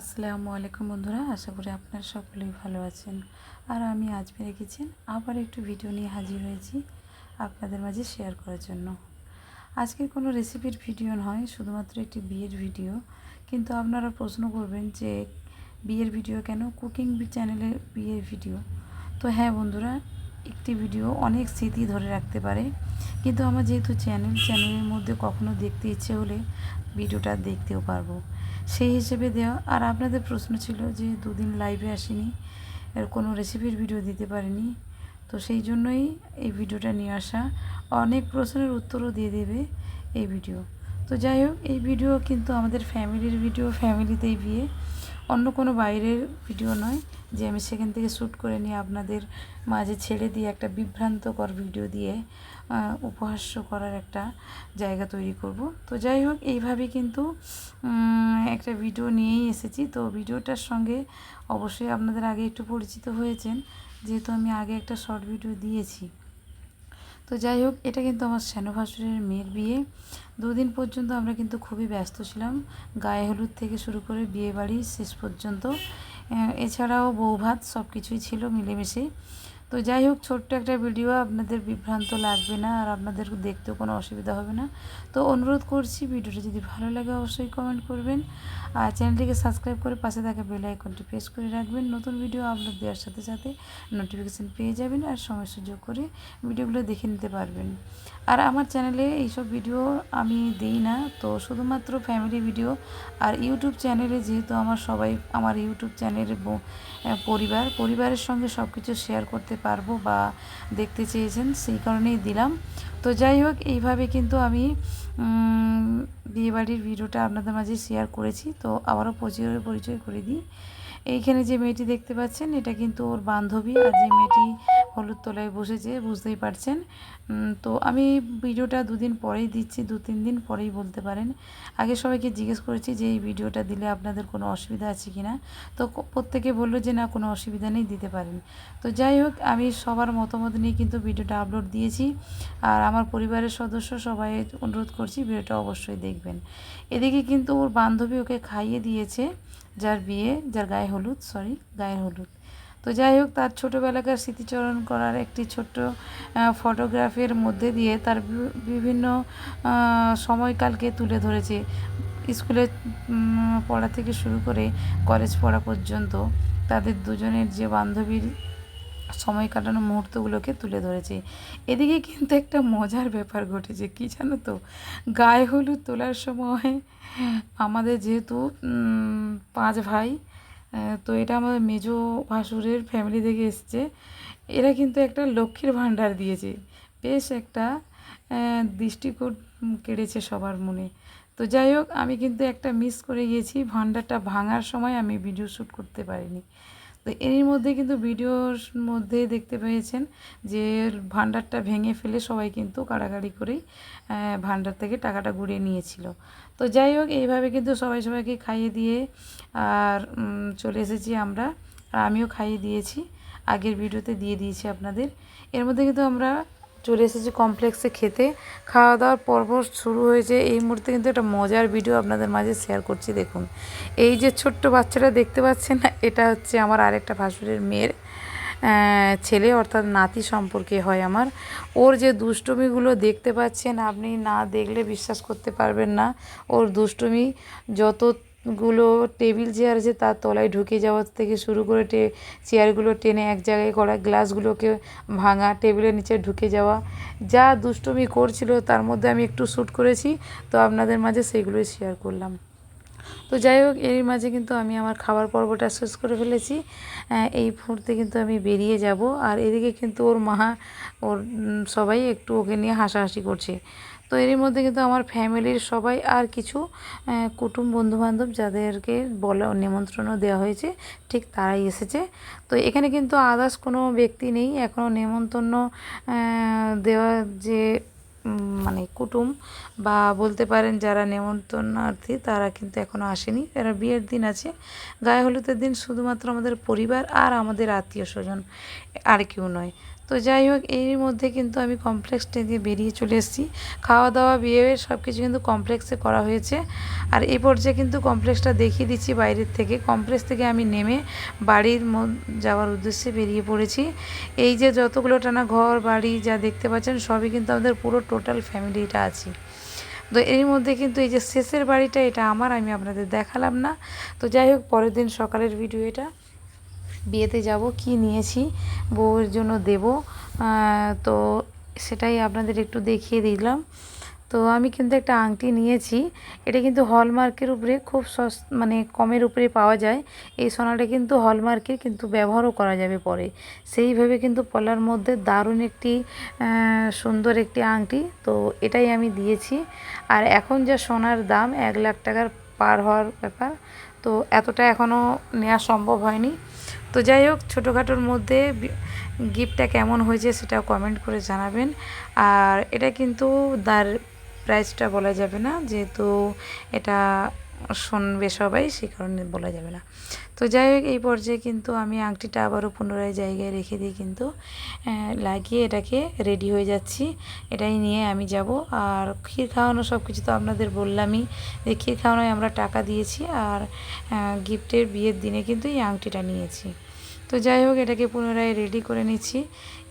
আসসালামু আলাইকুম বন্ধুরা, আশা করি আপনারা সকলেই ভালো আছেন। আর আমি আজ পেরে গেছেন আবার একটু ভিডিও নিয়ে হাজির হয়েছি আপনাদের মাঝে শেয়ার করার জন্য। আজকের কোনো রেসিপির ভিডিও নয়, শুধুমাত্র একটি বিয়ের ভিডিও কিন্তু আপনারা প্রশ্ন করবেন যে, বিয়ের ভিডিও কেন? কুকিং চ্যানেলের বিয়ের ভিডিও তো হ্যাঁ বন্ধুরা, একটি ভিডিও অনেক স্মৃতি ধরে রাখতে পারে। কিন্তু আমার যেহেতু চ্যানেল চ্যানেলের মধ্যে কখনো দেখতে ইচ্ছে হলে ভিডিওটা দেখতেও পারব। সেই হিসেবে দেওয়া। আর আপনাদের প্রশ্ন ছিল যে দুদিন লাইভে আসিনি, এর কোনো রেসিপির ভিডিও দিতে পারিনি। তো সেই জন্যই এই ভিডিওটা নিয়ে আসা। অনেক প্রশ্নের উত্তরও দিয়ে দেবে এই ভিডিও তো যাই হোক, এই ভিডিও কিন্তু আমাদের ফ্যামিলির ভিডিও ফ্যামিলিতেই বিয়ে। অন্য কোনো বাইরের ভিডিও নয়, যে আমি সেখান থেকে শ্যুট করে নিয়ে আপনাদের মাঝে ছেড়ে দিয়ে একটা বিভ্রান্তকর ভিডিও দিয়ে উপহাস্য করার একটা জায়গা তৈরি করব। তো যাই হোক এইভাবে কিন্তু একটা ভিডিও নিয়েই এসেছি। তো ভিডিওটার সঙ্গে অবশ্যই আপনাদের আগে একটু পরিচিত হয়েছেন, যেহেতু আমি আগে একটা শর্ট ভিডিও দিয়েছি। তো যাই হোক, এটা কিন্তু আমার শ্যানো ভাসুরের মেয়ের বিয়ে। দুদিন পর্যন্ত আমরা কিন্তু খুবই ব্যস্ত ছিলাম। গায়ে হলুদ থেকে শুরু করে বিয়ে বাড়ি শেষ পর্যন্ত। এছাড়াও বৌভাত সব কিছুই ছিল মিলেমিশে। তো যাই হোক, ছোট্ট একটা ভিডিও, আপনাদের বিভ্রান্ত লাগবে না আর আপনাদের দেখতেও কোনো অসুবিধা হবে না। তো অনুরোধ করছি, ভিডিওটা যদি ভালো লাগে অবশ্যই কমেন্ট করবেন আর চ্যানেলটিকে সাবস্ক্রাইব করে পাশে থাকা বেল আইকনটি প্রেস করে রাখবেন। নতুন ভিডিও আপলোড দেওয়ার সাথে সাথে নোটিফিকেশান পেয়ে যাবেন আর সময় সুযোগ করে ভিডিওগুলো দেখে নিতে পারবেন। আর আমার চ্যানেলে এইসব ভিডিও আমি দিই না, তো শুধুমাত্র ফ্যামিলি ভিডিও আর ইউটিউব চ্যানেলে যেহেতু আমার সবাই, আমার ইউটিউব চ্যানেলের পরিবার, পরিবারের সঙ্গে সব কিছু শেয়ার করতে পারব বা দেখতে চেয়েছেন, সেই কারণেই দিলাম। তো যাই হোক, এইভাবে কিন্তু আমি বিয়েবাড়ির ভিডিওটা আপনাদের মাঝে শেয়ার করেছি। তো আবারও পরিচয় পরিচয় করে দিই। এইখানে যে মেয়েটি দেখতে পাচ্ছেন, এটা কিন্তু ওর বান্ধবী। আর যে মেয়েটি হলুদ তলায় বসেছে বুঝতেই পারছেন। তো আমি ভিডিওটা দুদিন পরেই দিচ্ছি, দু তিন দিন পরেই বলতে পারেন। আগে সবাইকে জিজ্ঞেস করেছি যে এই ভিডিওটা দিলে আপনাদের কোনো অসুবিধা আছে কি না তো প্রত্যেকে বলল যে না, কোনো অসুবিধা নেই, দিতে পারেন। তো যাই হোক, আমি সবার মতামত নিয়ে কিন্তু ভিডিওটা আপলোড দিয়েছি। আর আমার পরিবারের সদস্য সবাই অনুরোধ করছি ভিডিওটা অবশ্যই দেখবেন। এদিকে কিন্তু ওর বান্ধবী ওকে খাইয়ে দিয়েছে, যার বিয়ে, যার গায়ে হলুদ সরি গায়ে হলুদ। তো যাই হোক, তার ছোটোবেলাকার স্মৃতিচরণ করার একটি ছোট্ট ফটোগ্রাফের মধ্যে দিয়ে তার বিভিন্ন সময়কালকে তুলে ধরেছে। স্কুলে পড়া থেকে শুরু করে কলেজ পড়া পর্যন্ত তাদের দুজনের যে বান্ধবীর সময় কাটানো মুহূর্তগুলোকে তুলে ধরেছে। এদিকে কিন্তু একটা মজার ব্যাপার ঘটেছে, কি জানো তো? গায়ে হলুদ তোলার সময় আমাদের যেহেতু পাঁচ ভাই তো এটা আমাদের মেজ ভাসুরের ফ্যামিলি থেকে এসছে। এরা কিন্তু একটা লক্ষ্মীর ভাণ্ডার দিয়েছে। বেশ একটা দৃষ্টিকোণ কেড়েছে সবার মনে। তো যাই হোক, আমি কিন্তু একটা মিস করে গিয়েছি। ভাণ্ডারটা ভাঙার সময় আমি ভিডিও শ্যুট করতে পারিনি। তো এর মধ্যে কিন্তু ভিডিওর মধ্যে দেখতে পেয়েছেন যে ভান্ডারটা ভেঙে ফেলে সবাই কিন্তু কাড়াকাড়ি করেই ভান্ডার থেকে টাকাটা গুড়িয়ে নিয়েছিল। তো যাই হোক, এইভাবে কিন্তু সবাই সবাইকে খাইয়ে দিয়ে আর চলে এসেছি আমরা। আর আমিও খাইয়ে দিয়েছি। আগের ভিডিওতে দিয়ে দিয়েছি আপনাদের। এর মধ্যে কিন্তু আমরা চলে এসেছি কমপ্লেক্সে খেতে। খাওয়া দাওয়ার পর্ব শুরু হয়েছে। এই মুহূর্তে কিন্তু একটা মজার ভিডিও আপনাদের মাঝে শেয়ার করছি, দেখুন। এই যে ছোট্ট বাচ্চাটা দেখতে পাচ্ছেন না, এটা হচ্ছে আমার আরেকটা ভাসুরের মেয়ের ছেলে, অর্থাৎ নাতি সম্পর্কে হয় আমার। ওর যে দুষ্টুমিগুলো দেখতে পাচ্ছেন, আপনি না দেখলে বিশ্বাস করতে পারবেন না। ওর দুষ্টুমি যতগুলো টেবিল চেয়ার আছে তার তলায় ঢুকে যাওয়ার থেকে শুরু করে টে, চেয়ারগুলো টেনে এক জায়গায় করা, গ্লাসগুলোকে ভাঙা, টেবিলের নিচে ঢুকে যাওয়া। যা দুষ্টুমি করছিল তার মধ্যে আমি একটু শ্যুট করেছি, তো আপনাদের মাঝে সেইগুলোই শেয়ার করলাম। তো যাই হোক, এরই মাঝে কিন্তু আমি আমার খাবার পর্বটা শেষ করে ফেলেছি। এই মুহূর্তে কিন্তু আমি বেরিয়ে যাব। আর এদিকে কিন্তু ওর মা, ওর সবাই একটু ওকে নিয়ে হাসাহাসি করছে। তো এরই মধ্যে কিন্তু আমার ফ্যামিলির সবাই আর কিছু কুটুম বন্ধুবান্ধব যাদেরকে বলা, নিমন্ত্রণও দেওয়া হয়েছে, ঠিক তারাই এসেছে। তো এখানে কিন্তু আদার্স কোনো ব্যক্তি নেই। এখনও নেমন্তন্ন দেওয়া যে মানে কুটুম বা বলতে পারেন যারা নেমন্তন্নার্থী, তারা কিন্তু এখনও আসেনি। এরা বিয়ের দিন আছে। গায়ে হলুদের দিন শুধুমাত্র আমাদের পরিবার আর আমাদের আত্মীয় স্বজন, আর কেউ নয়। তো যাই হোক এর মধ্যে কিন্তু আমি কমপ্লেক্স থেকে বেরিয়ে চলে এসেছি। খাওয়া দাওয়া বিয়ে সব কিছু কিন্তু কমপ্লেক্সে করা হয়েছে। আর এই পর্যায়ে কিন্তু কমপ্লেক্সটা দেখিয়ে দিচ্ছি বাইরের থেকে। কমপ্লেক্স থেকে আমি নেমে বাড়ির যাওয়ার উদ্দেশ্যে বেরিয়ে পড়েছি। এই যে যতগুলো টানা ঘর, বাড়ি যা দেখতে পাচ্ছেন, সবই কিন্তু আমাদের পুরো টোটাল ফ্যামিলিটা আছে। তো এর মধ্যে কিন্তু এই যে শেষের বাড়িটা, এটা আমার, আমি আপনাদের দেখালাম না। তো যাই হোক পরের দিন সকালের ভিডিও এটা। বিয়েতে যাব, কি নিয়েছি, বউয়ের জন্য দেব তো সেটাই আপনাদের একটু দেখিয়ে দিলাম। তো আমি কিন্তু একটা আংটি নিয়েছি, এটা কিন্তু হলমার্কের উপরে, খুব সস মানে কমের উপরে পাওয়া যায়। এই সোনাটা কিন্তু হলমার্কের কিন্তু ব্যবহারও করা যাবে পরে। সেইভাবে কিন্তু পলার মধ্যে দারুণ একটি সুন্দর একটি আংটি, তো এটাই আমি দিয়েছি। আর এখন যা সোনার দাম, এক লাখ টাকার পার হওয়ার ব্যাপার, তো এতটা এখনও নেওয়া সম্ভব হয়নি। তো যাই হোক, ছোটোখাটোর মধ্যে গিফটটা কেমন হয়েছে সেটা কমেন্ট করে জানাবেন। আর এটা কিন্তু দার প্রাইসটা বলা যাবে না, যেহেতু এটা শুনবে সবাই, সেই কারণে বলা যাবে না। তো যাই হোক, এই পর্যায়ে কিন্তু আমি আংটিটা আবারও পুনরায় জায়গায় রেখে দিয়ে কিন্তু লাগিয়ে এটাকে রেডি হয়ে যাচ্ছি। এটাই নিয়ে আমি যাব। আর ক্ষীর খাওয়ানো সব কিছু তো আপনাদের বললামই যে ক্ষীর খাওয়ানোয় আমরা টাকা দিয়েছি আর গিফটের বিয়ের দিনে কিন্তু এই আংটিটা নিয়েছি। তো যাই হোক, এটাকে পুনরায় রেডি করে নিচ্ছি।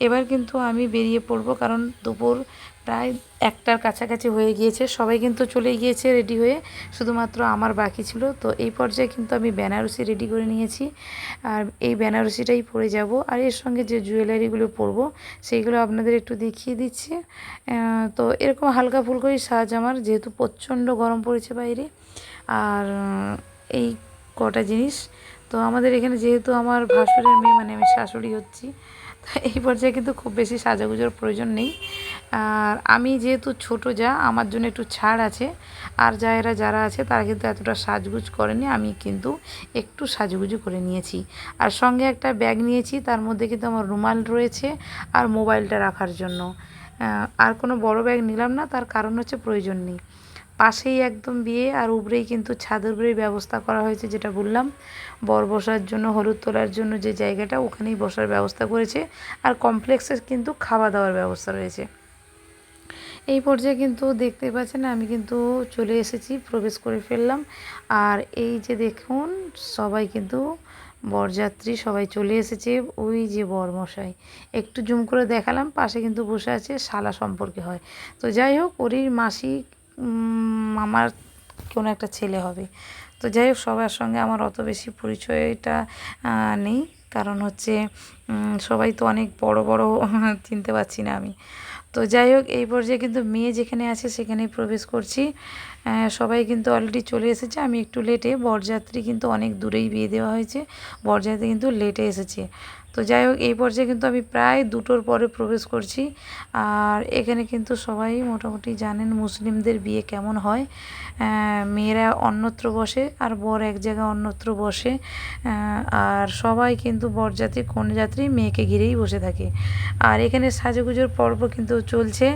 এবার কিন্তু আমি বেরিয়ে পড়ব, কারণ দুপুর প্রায় একটার কাছাকাছি হয়ে গিয়েছে। সবাই কিন্তু চলে গিয়েছে রেডি হয়ে। শুধুমাত্র আমার বাকি ছিল। তো এই পর্যায়ে কিন্তু আমি বেনারসি রেডি করে নিয়েছি। আর এই বেনারসিটাই পরে যাব। আর এর সঙ্গে যে জুয়েলারিগুলো পরব, সেইগুলো আপনাদের একটু দেখিয়ে দিচ্ছি। তো এরকম হালকা ফুলকোই সাজ আমার, যেহেতু প্রচণ্ড গরম পড়েছে বাইরে। আর এই কটা জিনিস। তো আমাদের এখানে যেহেতু আমার ভাসুরের মেয়ে মানে আমি শাশুড়ি হচ্ছি এই পর্যায়ে কিন্তু খুব বেশি সাজাগুজোর প্রয়োজন নেই। আর আমি যেহেতু ছোট যা, আমার জন্য একটু ছাড় আছে। আর যারা যারা আছে, তারা কিন্তু এতটা সাজগুজ করেনি, আমি কিন্তু একটু সাজগুজু করে নিয়েছি। আর সঙ্গে একটা ব্যাগ নিয়েছি, তার মধ্যে কিন্তু আমার রুমাল রয়েছে আর মোবাইলটা রাখার জন্য। আর কোনো বড় ব্যাগ নিলাম না, তার কারণ হচ্ছে প্রয়োজন নেই। পাশেই একদম বিয়ে, আর উপরেই কিন্তু ছাদের উপরেই ব্যবস্থা করা হয়েছে, যেটা বললাম। বর বসার জন্য, হলুদ তোলার জন্য যে জায়গাটা, ওখানেই বসার ব্যবস্থা করেছে। আর কমপ্লেক্সে কিন্তু খাওয়া দাওয়ার ব্যবস্থা রয়েছে। এই পর্যায়ে কিন্তু দেখতে পাচ্ছেন আমি কিন্তু চলে এসেছি, প্রবেশ করে ফেললাম। আর এই যে দেখুন, সবাই কিন্তু বরযাত্রী, সবাই চলে এসেছে। ওই যে বরমশাই, একটু জুম করে দেখালাম, পাশে কিন্তু বসে আছে শালা সম্পর্কে হয়। তো যাই হোক, ওরই মাসি মামার কোনো একটা ছেলে হবে। তো যাই হোক, সবার সঙ্গে আমার অত বেশি পরিচয়টা নেই। কারণ হচ্ছে সবাই তো অনেক বড় বড়, চিনতে পারছি না আমি। তো যাই হোক, এই পর্যায়ে কিন্তু মেয়ে যেখানে আছে সেখানেই প্রবেশ করছি। সবাই কিন্তু অলরেডি চলে এসেছে। আমি একটু লেটে বরযাত্রী কিন্তু অনেক দূরেই বিয়ে দেওয়া হয়েছে। বরযাত্রী কিন্তু লেটে এসেছে। তো যাই হোক এই পর্যায়ে কিন্তু আমি প্রায় দুটোর পরে প্রবেশ করছি। আর এখানে কিন্তু সবাই মোটামুটি জানেন মুসলিমদের বিয়ে কেমন হয়। মেয়েরা অন্যত্র বসে আর বর এক জায়গায় অন্যত্র বসে। আর সবাই কিন্তু বরযাত্রী যাত্রী মেয়েকে ঘিরেই বসে থাকে। আর এখানে সাজুগুজোর পর্ব কিন্তু চলছে।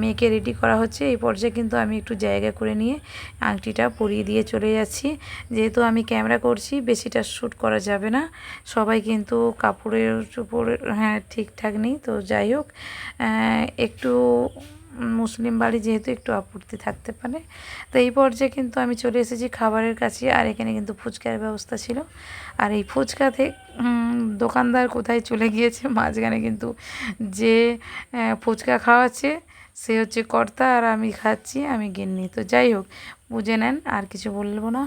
মেয়েকে রেডি করা হচ্ছে। এই পর্যায়ে কিন্তু আমি একটু জায়গা করে নিয়ে আংটিটা পরিয়ে দিয়ে চলে যাচ্ছি। যেহেতু আমি ক্যামেরা করছি, বেশিটা শ্যুট করা যাবে না। সবাই কিন্তু কাপড়ের চোপড় হ্যাঁ ঠিকঠাক নেই। তো যাই হোক একটু মুসলিম বাড়ি যেহেতু একটু আপত্তি থাকতে পারে। তো এই পর্যায়ে কিন্তু আমি চলে এসেছি খাবারের কাছে, আর এখানে কিন্তু ফুচকার ব্যবস্থা ছিল। আর এই ফুচকাতে দোকানদার কোথায় চলে গিয়েছে মাঝখানে কিন্তু যে ফুচকা খাওয়াচ্ছে, সে হচ্ছে কর্তা, আর আমি খাচ্ছি, আমি গিন্নি। তো যাই হোক, বুঝে নেন, আর কিছু বলব না।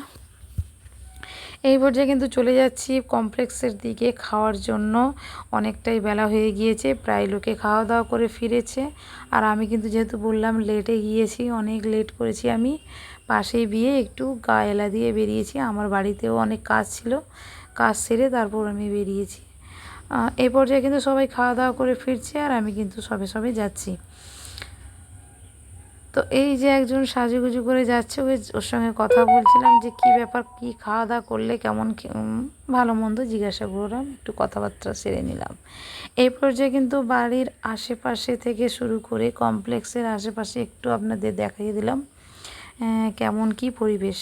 এই পর্যায়ে কিন্তু চলে যাচ্ছি কমপ্লেক্সের দিকে খাওয়ার জন্য। অনেকটাই বেলা হয়ে গিয়েছে, প্রায় লোকে খাওয়া দাওয়া করে ফিরেছে। আর আমি কিন্তু যেহেতু বললাম লেটে গিয়েছি, অনেক লেট করেছি আমি। পাশেই বিয়ে, একটু গায়েলা দিয়ে বেরিয়েছি। আমার বাড়িতেও অনেক কাজ ছিল, কাজ সেরে তারপর আমি বেরিয়েছি। এই পর্যায়ে কিন্তু সবাই খাওয়া দাওয়া করে ফিরছে আর আমি কিন্তু সবে সবে যাচ্ছি। তো এই যে একজন সাজুগুজু করে যাচ্ছে, ওই ওর সঙ্গে কথা বলছিলাম যে কি ব্যাপার, কি খাওয়া দাওয়া করলে কেমন ভালো মন্দ জিজ্ঞাসা করলাম, একটু কথাবার্তা সেরে নিলাম। এই পর্যায়ে কিন্তু বাড়ির আশেপাশে থেকে শুরু করে কমপ্লেক্সের আশেপাশে একটু আপনাদের দেখাই দিলাম কেমন কি পরিবেশ।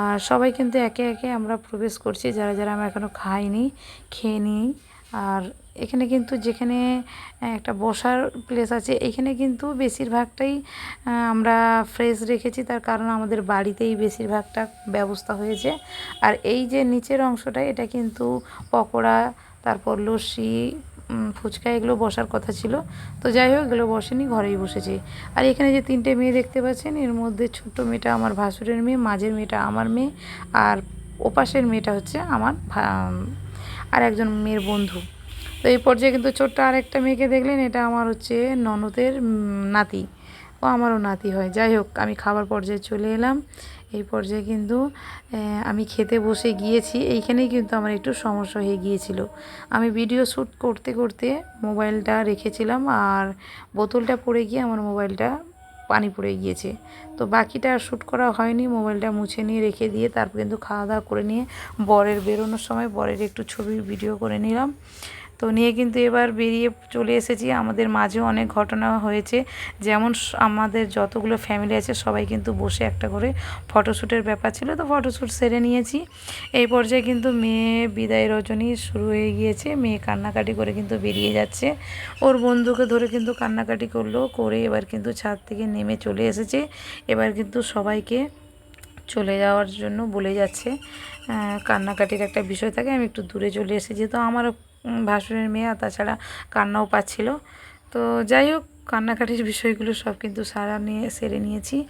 আর সবাই কিন্তু একে একে আমরা প্রবেশ করছি, যারা যারা আমরা এখনও খাইনি, খেয়ে নিই। আর এখানে কিন্তু যেখানে একটা বসার প্লেস আছে, এখানে কিন্তু বেশিরভাগটাই আমরা ফ্রেশ রেখেছি। তার কারণ আমাদের বাড়িতেই বেশিরভাগটা ব্যবস্থা হয়েছে। আর এই যে নিচের অংশটা, এটা কিন্তু পকোড়া, তারপর লস্যি ফুচকা, এগুলো বসার কথা ছিল। তো যাই হোক, এগুলো বসেনি, ঘরেই বসেছি। আর এখানে যে তিনটে মেয়ে দেখতে পাচ্ছেন, এর মধ্যে ছোট্ট মেয়েটা আমার ভাসুরের মেয়ে, মাঝের মেয়েটা আমার মেয়ে, আর ওপাশের মেয়েটা হচ্ছে আমার আর একজন মেয়ের বন্ধু। তো এই পর্যায়ে কিন্তু ছোট্ট আরেকটা মেয়েকে দেখলেন, এটা আমার হচ্ছে ননদের নাতি। ও আমারও নাতি হয়। যাই হোক, আমি খাবার পর্যায়ে চলে এলাম। এই পর্যায়ে কিন্তু আমি খেতে বসে গিয়েছি। এইখানেই কিন্তু আমার একটু সমস্যা হয়ে গিয়েছিল। আমি ভিডিও শ্যুট করতে করতে মোবাইলটা রেখেছিলাম আর বোতলটা পড়ে গিয়ে আমার মোবাইলটা পানি পড়ে গিয়েছে। তো বাকিটা আর শ্যুট করা হয়নি, মোবাইলটা মুছে নিয়ে রেখে দিয়ে তারপর কিন্তু খাওয়া দাওয়া করে নিয়ে বরের বেরোনোর সময় বরের একটু ছবি, ভিডিও করে নিলাম। তো নিয়ে কিন্তু এবার বেরিয়ে চলে এসেছি। আমাদের মাঝেও অনেক ঘটনা হয়েছে। যেমন আমাদের যতগুলো ফ্যামিলি আছে সবাই কিন্তু বসে একটা করে ফটোশ্যুটের ব্যাপার ছিল। তো ফটোশ্যুট সেরে নিয়েছি। এই পর্যায়ে কিন্তু মেয়ে বিদায় রজনী শুরু হয়ে গিয়েছে। মেয়ে কান্নাকাটি করে কিন্তু বেরিয়ে যাচ্ছে। ওর বন্ধুকে ধরে কিন্তু কান্নাকাটি করল করে এবার কিন্তু ছাদ থেকে নেমে চলে এসেছে। এবার কিন্তু সবাইকে চলে যাওয়ার জন্য বলে যাচ্ছে। কান্নাকাটির একটা বিষয় থাকে। আমি একটু দূরে চলে এসেছি। আমারও উম, ভাসুরের মেয়ে আর তাছাড়া কান্নাও পাচ্ছিল। তো যাই হোক, কান্নাকাটির বিষয়গুলো সব কিন্তু সারা নিয়ে, সেরে নিয়েছি।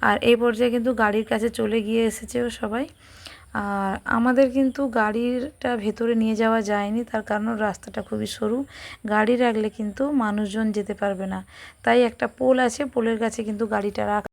আর এই পর্যায়ে কিন্তু গাড়ির কাছে চলে গিয়ে এসেছেও সবাই। আর আমাদের কিন্তু গাড়িটা ভেতরে নিয়ে যাওয়া যায়নি, তার কারণ রাস্তাটা খুবই সরু। গাড়ি রাখলে কিন্তু মানুষজন যেতে পারবে না। তাই একটা পোল আছে, পোলের কাছে কিন্তু গাড়িটা রাখা